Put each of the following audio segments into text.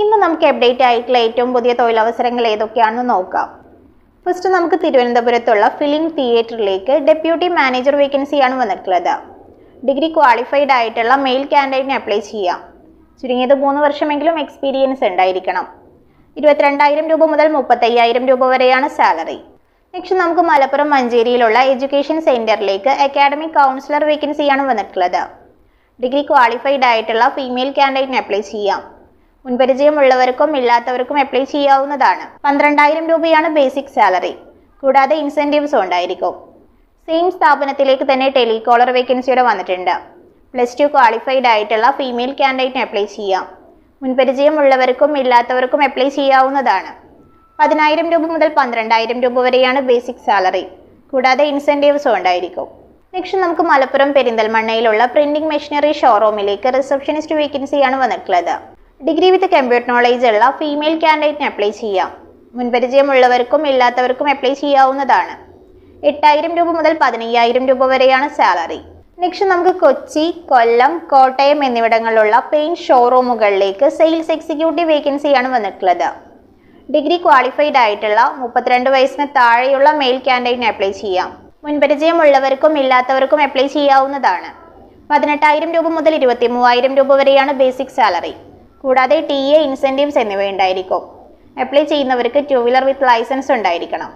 ഇന്ന് നമുക്ക് അപ്ഡേറ്റ് ആയിട്ടുള്ള ഏറ്റവും പുതിയ തൊഴിലവസരങ്ങൾ ഏതൊക്കെയാണെന്ന് നോക്കാം. ഫസ്റ്റ് നമുക്ക് തിരുവനന്തപുരത്തുള്ള ഫിലിം തിയേറ്ററിലേക്ക് ഡെപ്യൂട്ടി മാനേജർ വേക്കൻസിയാണ് വന്നിട്ടുള്ളത്. ഡിഗ്രി ക്വാളിഫൈഡ് ആയിട്ടുള്ള മെയിൽ കാൻഡിഡേറ്റിന് അപ്ലൈ ചെയ്യാം. ചുരുങ്ങിയത് മൂന്ന് വർഷമെങ്കിലും എക്സ്പീരിയൻസ് ഉണ്ടായിരിക്കണം. ഇരുപത്തിരണ്ടായിരം രൂപ മുതൽ മുപ്പത്തയ്യായിരം രൂപ വരെയാണ് സാലറി നെക്സ്റ്റ് നമുക്ക് മലപ്പുറം മഞ്ചേരിയിലുള്ള എഡ്യൂക്കേഷൻ സെന്ററിലേക്ക് അക്കാഡമിക് കൗൺസിലർ വേക്കൻസിയാണ് വന്നിട്ടുള്ളത്. ഡിഗ്രി ക്വാളിഫൈഡ് ആയിട്ടുള്ള ഫീമെയിൽ കാൻഡിഡേറ്റിന് അപ്ലൈ ചെയ്യാം. മുൻപരിചയമുള്ളവർക്കും ഇല്ലാത്തവർക്കും അപ്ലൈ ചെയ്യാവുന്നതാണ്. പന്ത്രണ്ടായിരം രൂപയാണ് ബേസിക് സാലറി കൂടാതെ ഇൻസെന്റീവ്സും ഉണ്ടായിരിക്കും. സെയിം സ്ഥാപനത്തിലേക്ക് തന്നെ ടെലികോളർ വേക്കൻസിയുടെ വന്നിട്ടുണ്ട്. പ്ലസ് ടു ക്വാളിഫൈഡ് ആയിട്ടുള്ള ഫീമെയിൽ കാൻഡിഡേറ്റിന് അപ്ലൈ ചെയ്യാം. മുൻപരിചയമുള്ളവർക്കും ഇല്ലാത്തവർക്കും അപ്ലൈ ചെയ്യാവുന്നതാണ്. പതിനായിരം രൂപ മുതൽ പന്ത്രണ്ടായിരം രൂപ വരെയാണ് ബേസിക് സാലറി കൂടാതെ ഇൻസെന്റീവ്സും ഉണ്ടായിരിക്കും. നെക്സ്റ്റ് നമുക്ക് മലപ്പുറം പെരിന്തൽമണ്ണയിലുള്ള പ്രിന്റിംഗ് മെഷീനറി ഷോറൂമിലേക്ക് റിസപ്ഷനിസ്റ്റ് വേക്കൻസിയാണ് വന്നിട്ടുള്ളത്. ഡിഗ്രി വിത്ത് കമ്പ്യൂട്ടർ നോളേജ് ഉള്ള ഫീമെയിൽ കാൻഡിഡേറ്റിന് അപ്ലൈ ചെയ്യാം. മുൻപരിചയമുള്ളവർക്കും ഇല്ലാത്തവർക്കും അപ്ലൈ ചെയ്യാവുന്നതാണ്. എട്ടായിരം രൂപ മുതൽ പതിനയ്യായിരം രൂപ വരെയാണ് സാലറി നെക്സ്റ്റ് നമുക്ക് കൊച്ചി കൊല്ലം കോട്ടയം എന്നിവിടങ്ങളിലുള്ള പെയിന്റ് ഷോറൂമുകളിലേക്ക് സെയിൽസ് എക്സിക്യൂട്ടീവ് വേക്കൻസിയാണ് വന്നിട്ടുള്ളത്. ഡിഗ്രി ക്വാളിഫൈഡ് ആയിട്ടുള്ള മുപ്പത്തിരണ്ട് വയസ്സിന് താഴെയുള്ള മെയിൽ കാൻഡിഡേറ്റിന് അപ്ലൈ ചെയ്യാം. മുൻപരിചയമുള്ളവർക്കും ഇല്ലാത്തവർക്കും അപ്ലൈ ചെയ്യാവുന്നതാണ്. പതിനെട്ടായിരം രൂപ മുതൽ ഇരുപത്തി മൂവായിരം രൂപ വരെയാണ് ബേസിക് സാലറി കൂടാതെ ടി എ ഇൻസെന്റീവ്സ് എന്നിവ ഉണ്ടായിരിക്കും. അപ്ലൈ ചെയ്യുന്നവർക്ക് ടു വീലർ വിത്ത് ലൈസൻസ് ഉണ്ടായിരിക്കണം.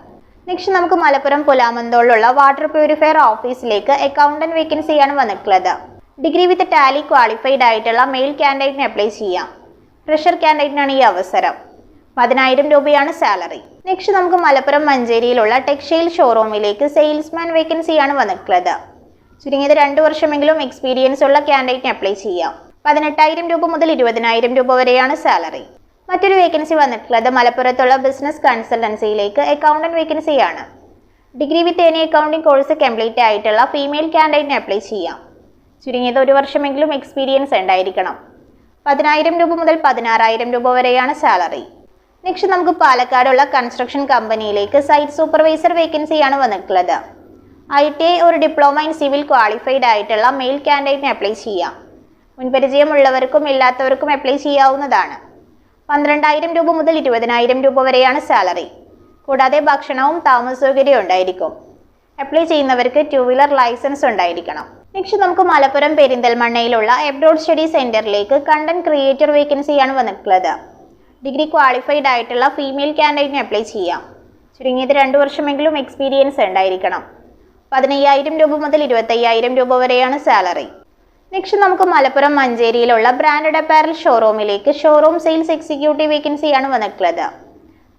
നെക്സ്റ്റ് നമുക്ക് മലപ്പുറം പുലാമന്തോളിലുള്ള വാട്ടർ പ്യൂരിഫയർ ഓഫീസിലേക്ക് അക്കൗണ്ടന്റ് വേക്കൻസിയാണ് വന്നിട്ടുള്ളത്. ഡിഗ്രി വിത്ത് ടാലി ക്വാളിഫൈഡ് ആയിട്ടുള്ള മെയിൽ കാൻഡിഡേറ്റിന് അപ്ലൈ ചെയ്യാം. ഫ്രഷർ കാൻഡിഡേറ്റിനാണ് ഈ അവസരം. പതിനായിരം രൂപയാണ് സാലറി നെക്സ്റ്റ് നമുക്ക് മലപ്പുറം മഞ്ചേരിയിലുള്ള ടെക്സ്റ്റൈൽ ഷോറൂമിലേക്ക് സെയിൽസ്മാൻ വേക്കൻസിയാണ് വന്നിട്ടുള്ളത്. ചുരുങ്ങിയത് രണ്ട് വർഷമെങ്കിലും എക്സ്പീരിയൻസ് ഉള്ള കാൻഡിഡേറ്റിന് അപ്ലൈ ചെയ്യാം. പതിനെട്ടായിരം രൂപ മുതൽ ഇരുപതിനായിരം രൂപ വരെയാണ് സാലറി മറ്റൊരു വേക്കൻസി വന്നിട്ടുള്ളത് മലപ്പുറത്തുള്ള ബിസിനസ് കൺസൾട്ടൻസിയിലേക്ക് അക്കൗണ്ടന്റ് വേക്കൻസിയാണ് degree with any accounting course complete ആയിട്ടുള്ള ഫീമെയിൽ കാൻഡിഡേറ്റിന് അപ്ലൈ ചെയ്യാം. ചുരുങ്ങിയത് ഒരു വർഷമെങ്കിലും എക്സ്പീരിയൻസ് ഉണ്ടായിരിക്കണം. പതിനായിരം രൂപ മുതൽ പതിനാറായിരം രൂപ വരെയാണ് സാലറി നെക്സ്റ്റ് നമുക്ക് പാലക്കാടുള്ള കൺസ്ട്രക്ഷൻ കമ്പനിയിലേക്ക് സൈറ്റ് സൂപ്പർവൈസർ വേക്കൻസിയാണ് വന്നിട്ടുള്ളത്. ഐ ടി ഐ ഒരു ഡിപ്ലോമ ഇൻ സിവിൽ ക്വാളിഫൈഡ് ആയിട്ടുള്ള മെയിൽ കാൻഡിഡേറ്റിന് അപ്ലൈ ചെയ്യാം. മുൻപരിചയമുള്ളവർക്കും ഇല്ലാത്തവർക്കും അപ്ലൈ ചെയ്യാവുന്നതാണ്. പന്ത്രണ്ടായിരം രൂപ മുതൽ ഇരുപതിനായിരം രൂപ വരെയാണ് സാലറി കൂടാതെ ഭക്ഷണവും താമസ സൗകര്യവും ഉണ്ടായിരിക്കും. അപ്ലൈ ചെയ്യുന്നവർക്ക് ടു വീലർ ലൈസൻസ് ഉണ്ടായിരിക്കണം. നെക്സ്റ്റ് നമുക്ക് മലപ്പുറം പെരിന്തൽമണ്ണയിലുള്ള എബ്രോഡ് സ്റ്റഡി സെന്ററിലേക്ക് കണ്ടന്റ് ക്രിയേറ്റർ വേക്കൻസിയാണ് വന്നിട്ടുള്ളത്. ഡിഗ്രി ക്വാളിഫൈഡ് ആയിട്ടുള്ള ഫീമെയിൽ കാൻഡിഡേറ്റിന് അപ്ലൈ ചെയ്യാം. ചുരുങ്ങിയത് രണ്ട് വർഷമെങ്കിലും എക്സ്പീരിയൻസ് ഉണ്ടായിരിക്കണം. പതിനയ്യായിരം രൂപ മുതൽ ഇരുപത്തയ്യായിരം രൂപ വരെയാണ് സാലറി നെക്സ്റ്റ് നമുക്ക് മലപ്പുറം മഞ്ചേരിയിലുള്ള ബ്രാൻഡഡ് അപ്പാരൽ ഷോറൂമിലേക്ക് ഷോറൂം സെയിൽസ് എക്സിക്യൂട്ടീവ് വേക്കൻസിയാണ് വന്നിട്ടുള്ളത്.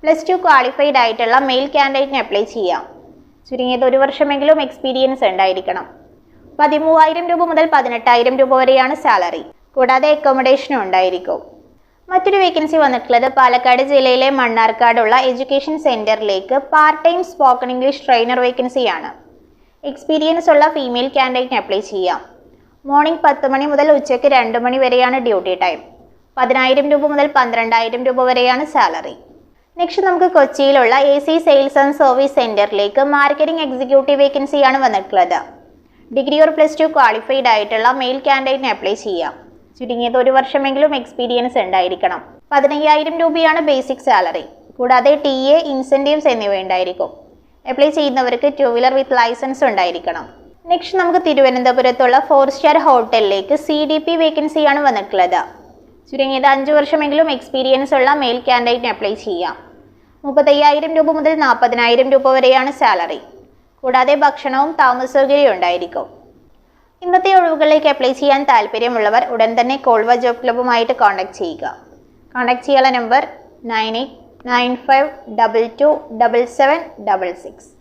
പ്ലസ് ടു ക്വാളിഫൈഡ് ആയിട്ടുള്ള മെയിൽ കാൻഡിഡേറ്റിന് അപ്ലൈ ചെയ്യാം. ചുരുങ്ങിയത് ഒരു വർഷമെങ്കിലും എക്സ്പീരിയൻസ് ഉണ്ടായിരിക്കണം. പതിമൂവായിരം രൂപ മുതൽ പതിനെട്ടായിരം രൂപ വരെയാണ് സാലറി കൂടാതെ അക്കോമഡേഷനും ഉണ്ടായിരിക്കും. മറ്റൊരു വേക്കൻസി വന്നിട്ടുള്ളത് പാലക്കാട് ജില്ലയിലെ മണ്ണാർക്കാടുള്ള എഡ്യൂക്കേഷൻ സെന്ററിലേക്ക് part time spoken English trainer വേക്കൻസിയാണ് എക്സ്പീരിയൻസ് ഉള്ള ഫീമെയിൽ കാൻഡിഡേറ്റിന് അപ്ലൈ ചെയ്യാം. മോർണിംഗ് പത്ത് മണി മുതൽ ഉച്ചയ്ക്ക് രണ്ട് മണി വരെയാണ് ഡ്യൂട്ടി ടൈം. പതിനായിരം രൂപ മുതൽ പന്ത്രണ്ടായിരം രൂപ വരെയാണ് സാലറി. നെക്സ്റ്റ് നമുക്ക് കൊച്ചിയിലുള്ള A C sales and service സെന്ററിലേക്ക് മാർക്കറ്റിംഗ് എക്സിക്യൂട്ടീവ് വേക്കൻസിയാണ് വന്നിട്ടുള്ളത്. Degree or plus two qualified ആയിട്ടുള്ള മെയിൽ ക്യാൻഡിഡേറ്റിന് അപ്ലൈ ചെയ്യാം. ചുരുങ്ങിയത് ഒരു വർഷമെങ്കിലും എക്സ്പീരിയൻസ് ഉണ്ടായിരിക്കണം. പതിനയ്യായിരം രൂപയാണ് ബേസിക് സാലറി കൂടാതെ ടി എ ഇൻസെന്റീവ്സ് എന്നിവ ഉണ്ടായിരിക്കും. അപ്ലൈ ചെയ്യുന്നവർക്ക് ടു വീലർ വിത്ത് ലൈസൻസ് ഉണ്ടായിരിക്കണം. നെക്സ്റ്റ് നമുക്ക് തിരുവനന്തപുരത്തുള്ള ഫോർ സ്റ്റാർ ഹോട്ടലിലേക്ക് സി ഡി പി വേക്കൻസിയാണ് വന്നിട്ടുള്ളത്. ചുരുങ്ങിയത് അഞ്ച് വർഷമെങ്കിലും എക്സ്പീരിയൻസ് ഉള്ള മെയിൽ ക്യാൻഡിഡേറ്റിന് അപ്ലൈ ചെയ്യാം. മുപ്പത്തയ്യായിരം രൂപ മുതൽ നാൽപ്പതിനായിരം രൂപ വരെയാണ് സാലറി കൂടാതെ ഭക്ഷണവും താമസ സൗകര്യവും ഉണ്ടായിരിക്കും. ഇന്നത്തെ ഒഴിവുകളിലേക്ക് അപ്ലൈ ചെയ്യാൻ താല്പര്യമുള്ളവർ ഉടൻ തന്നെ കോൾവ ജോബ് ക്ലബ്ബുമായിട്ട് കോൺടാക്ട് ചെയ്യുക. കോൺടാക്ട് ചെയ്യാനുള്ള number nine eight nine five double two double seven double six